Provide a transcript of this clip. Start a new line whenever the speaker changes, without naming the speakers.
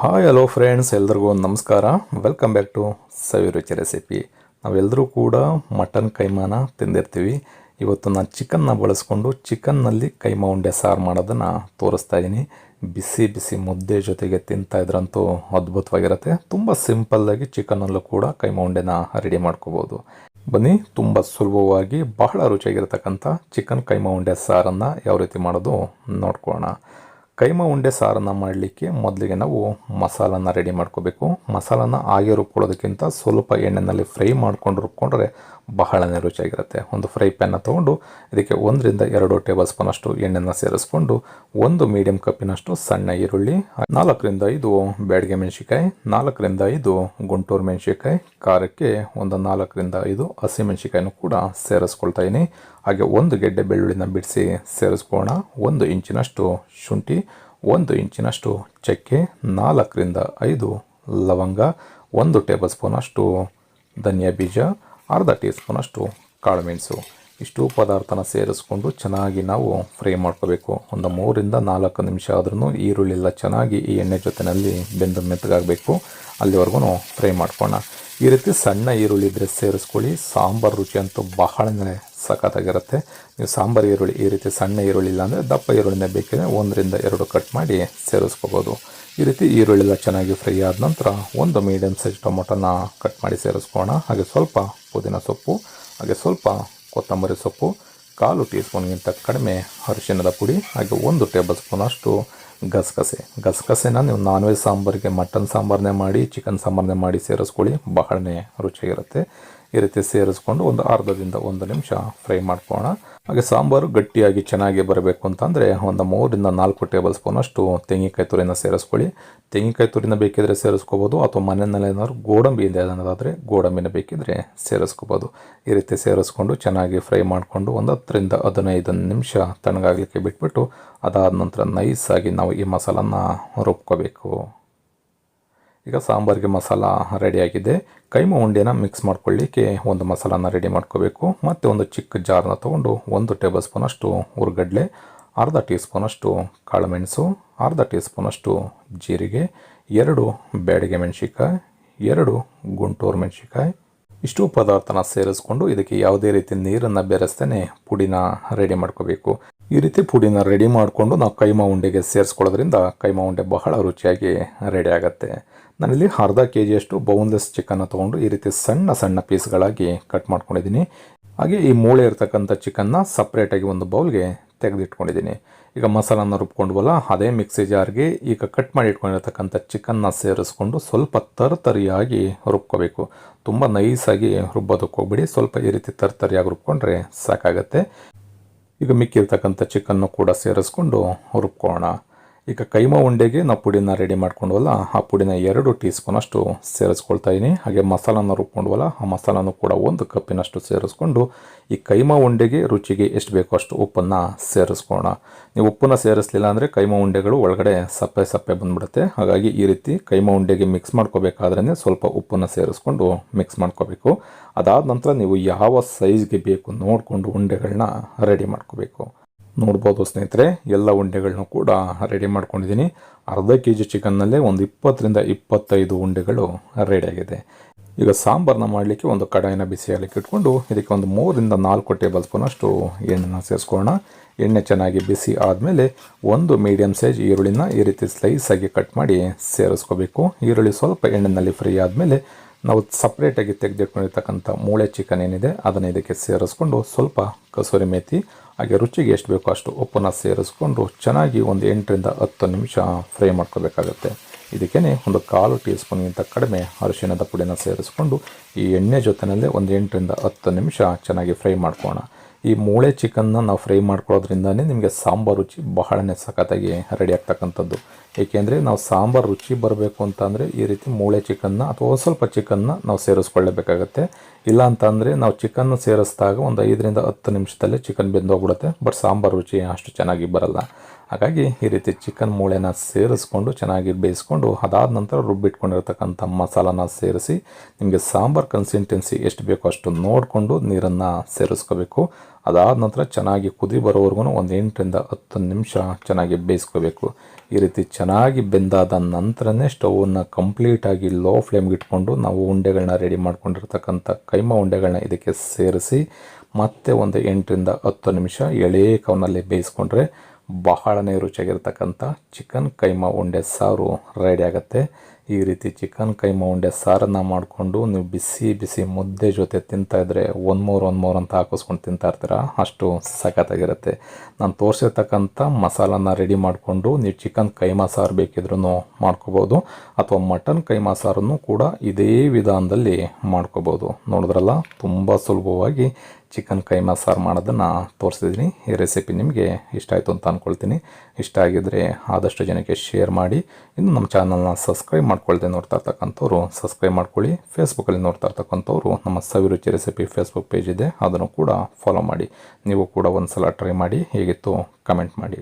Hi hello friends ಎಲ್ರಿಗೂ ನಮಸ್ಕಾರ. Welcome back to Saviruchi recipe ನಾವೆಲ್ಲರೂ ಕೂಡ ಮಟನ್ ಕೈಮಾನ ತಿಂದಿರ್ತೀವಿ. ಇವತ್ತು ನಾನು ಚಿಕನ್ನ ಬಳಸ್ಕೊಂಡು ಚಿಕನ್ನಲ್ಲಿ ಕೈಮಾ ಉಂಡೆ ಸಾರು ಮಾಡೋದನ್ನು ತೋರಿಸ್ತಾ ಇದ್ದೀನಿ ಬಿಸಿ ಬಿಸಿ ಮುದ್ದೆ ಜೊತೆಗೆ ತಿಂತಾ ಇದ್ರಂತೂ ಅದ್ಭುತವಾಗಿರುತ್ತೆ. ತುಂಬ ಸಿಂಪಲ್ಲಾಗಿ ಚಿಕನ್ನಲ್ಲೂ ಕೂಡ ಕೈಮಾ ಉಂಡೆನ ರೆಡಿ ಮಾಡ್ಕೋಬೋದು. ಬನ್ನಿ, ತುಂಬ ಸುಲಭವಾಗಿ ಬಹಳ ರುಚಿಯಾಗಿರ್ತಕ್ಕಂಥ ಚಿಕನ್ ಕೈಮಾ ಉಂಡೆ ಸಾರನ್ನು ಯಾವ ರೀತಿ ಮಾಡೋದು ನೋಡ್ಕೊಳ್ಳೋಣ ಕೈಮಾ ಉಂಡೆ ಸಾರನ್ನು ಮಾಡಲಿಕ್ಕೆ ಮೊದಲಿಗೆ ನಾವು ಮಸಾಲನ ರೆಡಿ ಮಾಡ್ಕೋಬೇಕು. ಮಸಾಲನ ಹಾಗೆ ರುಬ್ಕೊಳ್ಳೋದಕ್ಕಿಂತ ಸ್ವಲ್ಪ ಎಣ್ಣೆಯಲ್ಲಿ ಫ್ರೈ ಮಾಡ್ಕೊಂಡು ರುಬ್ಕೊಂಡ್ರೆ ಬಹಳನೇ ರುಚಿಯಾಗಿರುತ್ತೆ. ಒಂದು ಫ್ರೈ ಪ್ಯಾನ್ನ ತೊಗೊಂಡು ಇದಕ್ಕೆ ಒಂದರಿಂದ ಎರಡು ಟೇಬಲ್ ಸ್ಪೂನಷ್ಟು ಎಣ್ಣೆನ ಸೇರಿಸ್ಕೊಂಡು ಒಂದು ಮೀಡಿಯಂ ಕಪ್ಪಿನಷ್ಟು ಸಣ್ಣ ಈರುಳ್ಳಿ, ನಾಲ್ಕರಿಂದ ಐದು ಬ್ಯಾಡಿಗೆ ಮೆಣಸಿಕಾಯಿ ನಾಲ್ಕರಿಂದ ಐದು ಗುಂಟೂರು ಮೆಣಸಿಕಾಯಿ ಖಾರಕ್ಕೆ ಒಂದು ನಾಲ್ಕರಿಂದ ಐದು ಹಸಿಮೆಣಸಿಕಾಯಿನೂ ಕೂಡ ಸೇರಿಸ್ಕೊಳ್ತಾ ಇದ್ದೀನಿ ಹಾಗೆ ಒಂದು ಗೆಡ್ಡೆ ಬೆಳ್ಳುಳ್ಳಿನ ಬಿಡಿಸಿ ಸೇರಿಸ್ಕೋಣ ಒಂದು ಇಂಚಿನಷ್ಟು ಶುಂಠಿ, ಒಂದು ಇಂಚಿನಷ್ಟು ಚಕ್ಕೆ, ನಾಲ್ಕರಿಂದ ಐದು ಲವಂಗ, ಒಂದು ಟೇಬಲ್ ಸ್ಪೂನಷ್ಟು ಧನಿಯಾ ಬೀಜ ಅರ್ಧ ಟೀ ಸ್ಪೂನಷ್ಟು ಕಾಳುಮೆಣಸು ಇಷ್ಟು ಪದಾರ್ಥನ ಸೇರಿಸ್ಕೊಂಡು ಚೆನ್ನಾಗಿ ನಾವು ಫ್ರೈ ಮಾಡ್ಕೋಬೇಕು. ಒಂದು ಮೂರಿಂದ ನಾಲ್ಕು ನಿಮಿಷ ಆದ್ರೂ ಈರುಳ್ಳಿ ಎಲ್ಲ ಚೆನ್ನಾಗಿ ಈ ಎಣ್ಣೆ ಜೊತೆಯಲ್ಲಿ ಬೆಂದು ಮೆತ್ತಗಾಗಬೇಕು. ಅಲ್ಲಿವರೆಗೂ ಫ್ರೈ ಮಾಡ್ಕೋಣ ಈ ರೀತಿ ಸಣ್ಣ ಈರುಳ್ಳಿ ಇದ್ದರೆ ಸೇರಿಸ್ಕೊಳ್ಳಿ. ಸಾಂಬಾರು ರುಚಿ ಅಂತೂ ಬಹಳನೇ ಸಖತ್ತಾಗಿರುತ್ತೆ. ನೀವು ಸಾಂಬಾರು ಈರುಳ್ಳಿ ಈ ರೀತಿ ಸಣ್ಣ ಈರುಳ್ಳಿ ಇಲ್ಲ ಅಂದರೆ ದಪ್ಪ ಈರುಳ್ಳಿನೇ ಬೇಕಿದ್ರೆ ಒಂದರಿಂದ ಎರಡು ಕಟ್ ಮಾಡಿ ಸೇರಿಸ್ಕೋಬೋದು. ಈ ರೀತಿ ಈರುಳ್ಳಿ ಎಲ್ಲ ಚೆನ್ನಾಗಿ ಫ್ರೈ ಆದ ನಂತರ ಒಂದು ಮೀಡಿಯಮ್ ಸೈಜ್ ಟೊಮೊಟೊನ ಕಟ್ ಮಾಡಿ ಸೇರಿಸ್ಕೋಣ. ಹಾಗೆ ಸ್ವಲ್ಪ ಪುದೀನ ಸೊಪ್ಪು, ಹಾಗೆ ಸ್ವಲ್ಪ ಕೊತ್ತಂಬರಿ ಸೊಪ್ಪು, ಕಾಲು ಟೀ ಸ್ಪೂನ್ಗಿಂತ ಕಡಿಮೆ ಅರಿಶಿಣದ ಪುಡಿ, ಹಾಗೆ ಒಂದು ಟೇಬಲ್ ಸ್ಪೂನ್ ಅಷ್ಟು ಗಸಗಸೆ. ಗಸಗಸೆನ ನೀವು ನಾನ್ ವೆಜ್ ಸಾಂಬಾರಿಗೆ ಮಟನ್ ಸಾಂಬಾರನ್ನೇ ಮಾಡಿ ಚಿಕನ್ ಸಾಂಬಾರನ್ನೇ ಮಾಡಿ ಸೇರಿಸ್ಕೊಳ್ಳಿ. ಬಹಳನೇ ರುಚಿಯಾಗಿರುತ್ತೆ. ಈ ರೀತಿ ಸೇರಿಸ್ಕೊಂಡು ಒಂದು ಅರ್ಧದಿಂದ ಒಂದು ನಿಮಿಷ ಫ್ರೈ ಮಾಡ್ಕೊಳ್ಳೋಣ. ಹಾಗೆ ಸಾಂಬಾರು ಗಟ್ಟಿಯಾಗಿ ಚೆನ್ನಾಗಿ ಬರಬೇಕು ಅಂತಂದರೆ ಒಂದು ಮೂರರಿಂದ ನಾಲ್ಕು ಟೇಬಲ್ ಸ್ಪೂನ್ ಅಷ್ಟು ತೆಂಗಿನಕಾಯಿ ತುರಿನ ಸೇರಿಸ್ಕೊಳ್ಳಿ. ತೆಂಗಿನಕಾಯಿ ತುರಿನ ಬೇಕಿದ್ರೆ ಸೇರಿಸ್ಕೋಬೋದು, ಅಥವಾ ಮನೆಯಲ್ಲಿ ಏನಾದ್ರು ಗೋಡಂಬಿ ಇದೆ ಅನ್ನೋದಾದರೆ ಗೋಡಂಬಿನ ಬೇಕಿದ್ರೆ ಸೇರಿಸ್ಕೋಬೋದು. ಈ ರೀತಿ ಸೇರಿಸ್ಕೊಂಡು ಚೆನ್ನಾಗಿ ಫ್ರೈ ಮಾಡಿಕೊಂಡು ಒಂದು ಹತ್ತರಿಂದ ಹದಿನೈದು ನಿಮಿಷ ತಣ್ಣಗಾಗಲಿಕ್ಕೆ ಬಿಟ್ಬಿಟ್ಟು ಅದಾದ ನಂತರ ನೈಸಾಗಿ ನಾವು ಈ ಮಸಾಲನ್ನು ರುಬ್ಕೋಬೇಕು. ಈಗ ಸಾಂಬಾರಿಗೆ ಮಸಾಲ ರೆಡಿಯಾಗಿದೆ. ಕೈಮ ಉಂಡೆನ ಮಿಕ್ಸ್ ಮಾಡ್ಕೊಳ್ಳಿಕ್ಕೆ ಒಂದು ಮಸಾಲಾನ ರೆಡಿ ಮಾಡ್ಕೋಬೇಕು. ಮತ್ತು ಒಂದು ಚಿಕ್ಕ ಜಾರನ್ನ ತೊಗೊಂಡು ಒಂದು ಟೇಬಲ್ ಸ್ಪೂನಷ್ಟು ಹುರ್ಗಡ್ಲೆ ಅರ್ಧ ಟೀ ಸ್ಪೂನಷ್ಟು ಕಾಳುಮೆಣಸು, ಅರ್ಧ ಟೀ ಸ್ಪೂನಷ್ಟು ಜೀರಿಗೆ, ಎರಡು ಬ್ಯಾಡಿಗೆ ಮೆಣಸಿಕಾಯಿ ಎರಡು ಗುಂಟೂರು ಮೆಣಸಿಕಾಯಿ ಇಷ್ಟು ಪದಾರ್ಥನ ಸೇರಿಸ್ಕೊಂಡು ಇದಕ್ಕೆ ಯಾವುದೇ ರೀತಿ ನೀರನ್ನು ಬೆರೆಸ್ತೇನೆ ಪುಡಿನ ರೆಡಿ ಮಾಡ್ಕೋಬೇಕು. ಈ ರೀತಿ ಪುಡಿನ ರೆಡಿ ಮಾಡಿಕೊಂಡು ನಾವು ಕೈಮ ಉಂಡೆಗೆ ಸೇರಿಸ್ಕೊಳ್ಳೋದ್ರಿಂದ ಕೈಮಾ ಉಂಡೆ ಬಹಳ ರುಚಿಯಾಗಿ ರೆಡಿ ಆಗುತ್ತೆ. ನಾನಿಲ್ಲಿ ಅರ್ಧ ಕೆ ಜಿಯಷ್ಟು ಬೌನ್ಲೆಸ್ ಚಿಕನ್ನ ತೊಗೊಂಡು ಈ ರೀತಿ ಸಣ್ಣ ಸಣ್ಣ ಪೀಸ್ಗಳಾಗಿ ಕಟ್ ಮಾಡ್ಕೊಂಡಿದ್ದೀನಿ. ಹಾಗೆ ಈ ಮೂಳೆ ಇರ್ತಕ್ಕಂಥ ಚಿಕನ್ನ ಸಪ್ರೇಟಾಗಿ ಒಂದು ಬೌಲ್ಗೆ ತೆಗೆದಿಟ್ಕೊಂಡಿದ್ದೀನಿ. ಈಗ ಮಸಾಲನ ರುಬ್ಕೊಂಡ್ವಲ್ಲ, ಅದೇ ಮಿಕ್ಸಿ ಜಾರ್ಗೆ ಈಗ ಕಟ್ ಮಾಡಿ ಇಟ್ಕೊಂಡಿರ್ತಕ್ಕಂಥ ಚಿಕನ್ನ ಸೇರಿಸ್ಕೊಂಡು ಸ್ವಲ್ಪ ತರ್ತರಿಯಾಗಿ ರುಬ್ಕೋಬೇಕು. ತುಂಬ ನೈಸಾಗಿ ರುಬ್ಬೋದಕ್ಕೆ ಹೋಗ್ಬಿಡಿ. ಸ್ವಲ್ಪ ಈ ರೀತಿ ತರ್ತರಿಯಾಗಿ ರುಬ್ಕೊಂಡ್ರೆ ಸಾಕಾಗತ್ತೆ. ಈಗ ಮಿಕ್ಕಿರ್ತಕ್ಕಂಥ ಚಿಕನ್ನು ಕೂಡ ಸೇರಿಸ್ಕೊಂಡು ರುಬ್ಕೊಳ್ಳೋಣ. ಈಗ ಕೈಮ ಉಂಡೆಗೆ ನಾವು ಪುಡಿನ ರೆಡಿ ಮಾಡ್ಕೊಂಡ್ವಲ್ಲ, ಆ ಪುಡಿನ ಎರಡು ಟೀ ಸ್ಪೂನಷ್ಟು ಸೇರಿಸ್ಕೊಳ್ತಾ ಇದ್ದೀನಿ ಹಾಗೆ ಮಸಾಲನ ರುಬ್ಕೊಂಡ್ವಲ್ಲ, ಆ ಮಸಾಲನೂ ಕೂಡ ಒಂದು ಕಪ್ಪಿನಷ್ಟು ಸೇರಿಸ್ಕೊಂಡು ಈ ಕೈಮ ಉಂಡೆಗೆ ರುಚಿಗೆ ಎಷ್ಟು ಬೇಕೋ ಅಷ್ಟು ಉಪ್ಪನ್ನು ಸೇರಿಸ್ಕೋಣ ನೀವು ಉಪ್ಪನ್ನು ಸೇರಿಸಲಿಲ್ಲ ಅಂದರೆ ಕೈಮ ಉಂಡೆಗಳು ಒಳಗಡೆ ಸಪ್ಪೆ ಸಪ್ಪೆ ಬಂದ್ಬಿಡುತ್ತೆ. ಹಾಗಾಗಿ ಈ ರೀತಿ ಕೈಮ ಉಂಡೆಗೆ ಮಿಕ್ಸ್ ಮಾಡ್ಕೋಬೇಕಾದ್ರೆ ಸ್ವಲ್ಪ ಉಪ್ಪನ್ನು ಸೇರಿಸ್ಕೊಂಡು ಮಿಕ್ಸ್ ಮಾಡ್ಕೋಬೇಕು. ಅದಾದ ನಂತರ ನೀವು ಯಾವ ಸೈಜ್ಗೆ ಬೇಕು ನೋಡಿಕೊಂಡು ಉಂಡೆಗಳನ್ನ ರೆಡಿ ಮಾಡ್ಕೋಬೇಕು. ನೋಡ್ಬೋದು ಸ್ನೇಹಿತರೆ, ಎಲ್ಲ ಉಂಡೆಗಳನ್ನೂ ಕೂಡ ರೆಡಿ ಮಾಡ್ಕೊಂಡಿದ್ದೀನಿ. ಅರ್ಧ ಕೆ ಜಿ ಚಿಕನ್ನಲ್ಲೇ ಒಂದು ಇಪ್ಪತ್ತರಿಂದ ಇಪ್ಪತ್ತೈದು ಉಂಡೆಗಳು ರೆಡಿಯಾಗಿದೆ ಈಗ ಸಾಂಬಾರನ್ನ ಮಾಡಲಿಕ್ಕೆ ಒಂದು ಕಡಾಯಿನ ಬಿಸಿಯಾಗಲಿಕ್ಕೆ ಇಟ್ಕೊಂಡು, ಇದಕ್ಕೆ ಒಂದು ಮೂರಿಂದ ನಾಲ್ಕು ಟೇಬಲ್ ಸ್ಪೂನಷ್ಟು ಎಣ್ಣೆನ ಸೇರಿಸ್ಕೊಳ್ಳೋಣ. ಎಣ್ಣೆ ಚೆನ್ನಾಗಿ ಬಿಸಿ ಆದಮೇಲೆ ಒಂದು ಮೀಡಿಯಮ್ ಸೈಜ್ ಈರುಳ್ಳಿನ ಈ ರೀತಿ ಸ್ಲೈಸಾಗಿ ಕಟ್ ಮಾಡಿ ಸೇರಿಸ್ಕೋಬೇಕು. ಈರುಳ್ಳಿ ಸ್ವಲ್ಪ ಎಣ್ಣೆನಲ್ಲಿ ಫ್ರೈ ಆದಮೇಲೆ ನಾವು ಸಪ್ರೇಟಾಗಿ ತೆಗೆದಿಟ್ಕೊಂಡಿರ್ತಕ್ಕಂಥ ಮೂಳೆ ಚಿಕನ್ ಏನಿದೆ, ಅದನ್ನು ಇದಕ್ಕೆ ಸೇರಿಸ್ಕೊಂಡು ಸ್ವಲ್ಪ ಕಸೂರಿ ಮೇಥಿ ಹಾಗೆ ರುಚಿಗೆ ಎಷ್ಟು ಬೇಕೋ ಅಷ್ಟು ಉಪ್ಪನ್ನು ಸೇರಿಸ್ಕೊಂಡು ಚೆನ್ನಾಗಿ ಒಂದು ಎಂಟರಿಂದ ಹತ್ತು ನಿಮಿಷ ಫ್ರೈ ಮಾಡ್ಕೋಬೇಕಾಗತ್ತೆ. ಇದಕ್ಕೇ ಒಂದು ಕಾಲು ಟೀ ಸ್ಪೂನ್ಗಿಂತ ಕಡಿಮೆ ಅರಿಶಿಣದ ಪುಡಿನ ಸೇರಿಸ್ಕೊಂಡು ಈ ಎಣ್ಣೆ ಜೊತೆಯಲ್ಲೇ ಒಂದು ಎಂಟರಿಂದ ಹತ್ತು ನಿಮಿಷ ಚೆನ್ನಾಗಿ ಫ್ರೈ ಮಾಡ್ಕೋಣ. ಈ ಮೂಳೆ ಚಿಕನ್ನ ನಾವು ಫ್ರೈ ಮಾಡ್ಕೊಳ್ಳೋದ್ರಿಂದನೇ ನಿಮಗೆ ಸಾಂಬಾರು ರುಚಿ ಬಹಳನೇ ಸಖತ್ತಾಗಿ ರೆಡಿ ಆಗ್ತಕ್ಕಂಥದ್ದು. ಏಕೆಂದರೆ ನಾವು ಸಾಂಬಾರು ರುಚಿ ಬರಬೇಕು ಅಂತಂದರೆ ಈ ರೀತಿ ಮೂಳೆ ಚಿಕನ್ನ ಅಥವಾ ಸ್ವಲ್ಪ ಚಿಕನ್ನ ನಾವು ಸೇರಿಸ್ಕೊಳ್ಳೇಬೇಕಾಗತ್ತೆ. ಇಲ್ಲ ಅಂತಂದರೆ ನಾವು ಚಿಕನ್ನ ಸೇರಿಸಿದಾಗ ಒಂದು ಐದರಿಂದ ಹತ್ತು ನಿಮಿಷದಲ್ಲೇ ಚಿಕನ್ ಬೆಂದೋಗ್ಬಿಡುತ್ತೆ. ಬಟ್ ಸಾಂಬಾರು ರುಚಿ ಅಷ್ಟು ಚೆನ್ನಾಗಿ ಬರಲ್ಲ. ಹಾಗಾಗಿ ಈ ರೀತಿ ಚಿಕನ್ ಮೂಳೆನ ಸೇರಿಸ್ಕೊಂಡು ಚೆನ್ನಾಗಿ ಬೇಯಿಸ್ಕೊಂಡು, ಅದಾದ ನಂತರ ರುಬ್ಬಿಟ್ಕೊಂಡಿರ್ತಕ್ಕಂಥ ಮಸಾಲಾನ ಸೇರಿಸಿ, ನಿಮಗೆ ಸಾಂಬಾರ್ ಕನ್ಸಿಸ್ಟೆನ್ಸಿ ಎಷ್ಟು ಬೇಕೋ ಅಷ್ಟು ನೋಡಿಕೊಂಡು ನೀರನ್ನು ಸೇರಿಸ್ಕೋಬೇಕು. ಅದಾದ ನಂತರ ಚೆನ್ನಾಗಿ ಕುದಿ ಬರೋವರೆಗೂ ಒಂದು ಎಂಟರಿಂದ ಹತ್ತು ನಿಮಿಷ ಚೆನ್ನಾಗಿ ಬೇಯಿಸ್ಕೋಬೇಕು. ಈ ರೀತಿ ಚೆನ್ನಾಗಿ ಬೆಂದಾದ ನಂತರನೇ ಸ್ಟವನ್ನು ಕಂಪ್ಲೀಟಾಗಿ ಲೋ ಫ್ಲೇಮ್ಗೆ ಇಟ್ಕೊಂಡು ನಾವು ಉಂಡೆಗಳನ್ನ ರೆಡಿ ಮಾಡ್ಕೊಂಡಿರ್ತಕ್ಕಂಥ ಕೈಮ ಉಂಡೆಗಳನ್ನ ಇದಕ್ಕೆ ಸೇರಿಸಿ, ಮತ್ತೆ ಒಂದು ಎಂಟರಿಂದ ಹತ್ತು ನಿಮಿಷ ಎಳೆ ಕವನಲ್ಲಿ ಬೇಯಿಸ್ಕೊಂಡ್ರೆ ಬಹಳನೇ ರುಚಿಯಾಗಿರ್ತಕ್ಕಂಥ ಚಿಕನ್ ಕೈಮಾ ಉಂಡೆ ಸಾರು ರೆಡಿ ಆಗುತ್ತೆ. ಈ ರೀತಿ ಚಿಕನ್ ಕೈಮಾ ಉಂಡೆ ಸಾರನ್ನು ಮಾಡಿಕೊಂಡು ನೀವು ಬಿಸಿ ಬಿಸಿ ಮುದ್ದೆ ಜೊತೆ ತಿಂತಾ ಇದ್ರೆ ಒಂದು ಮೂರು ಒಂದು ಮೂರು ಅಂತ ಹಾಕಿಸ್ಕೊಂಡು ತಿಂತಾ ಇರ್ತೀರ? ಅಷ್ಟು ಸಖತ್ತಾಗಿರುತ್ತೆ. ನಾನು ತೋರಿಸಿರ್ತಕ್ಕಂಥ ಮಸಾಲಾನ ರೆಡಿ ಮಾಡಿಕೊಂಡು ನೀವು ಚಿಕನ್ ಕೈಮಾ ಸಾರು ಬೇಕಿದ್ರೂ ಮಾಡ್ಕೋಬೋದು. ಅಥವಾ ಮಟನ್ ಕೈಮಾ ಸಾರನ್ನು ಕೂಡ ಇದೇ ವಿಧಾನದಲ್ಲಿ ಮಾಡ್ಕೋಬೋದು. ನೋಡಿದ್ರಲ್ಲ? ತುಂಬ ಸುಲಭವಾಗಿ ಚಿಕನ್ ಕೈಮಾ ಸಾರು ಮಾಡೋದನ್ನು ತೋರಿಸಿದ್ದೀನಿ. ಈ ರೆಸಿಪಿ ನಿಮಗೆ ಇಷ್ಟ ಆಯಿತು ಅಂತ ಅಂದ್ಕೊಳ್ತೀನಿ ಇಷ್ಟ ಆಗಿದ್ದರೆ ಆದಷ್ಟು ಜನಕ್ಕೆ ಶೇರ್ ಮಾಡಿ. ಇನ್ನು ನಮ್ಮ ಚಾನಲ್ನ ಸಬ್ಸ್ಕ್ರೈಬ್ ಮಾಡ್ಕೊಳ್ದೆ ನೋಡ್ತಾ ಇರ್ತಕ್ಕಂಥವ್ರು ಸಬ್ಸ್ಕ್ರೈಬ್ ಮಾಡ್ಕೊಳ್ಳಿ. ಫೇಸ್ಬುಕ್ಕಲ್ಲಿ ನೋಡ್ತಾ ಇರ್ತಕ್ಕಂಥವ್ರು ನಮ್ಮ ಸವಿರುಚಿ ರೆಸಿಪಿ ಫೇಸ್ಬುಕ್ ಪೇಜ್ ಇದೆ. ಅದನ್ನು ಕೂಡ ಫಾಲೋ ಮಾಡಿ. ನೀವು ಕೂಡ ಒಂದು ಸಲ ಟ್ರೈ ಮಾಡಿ. ಹೇಗಿತ್ತು? ಕಮೆಂಟ್ ಮಾಡಿ.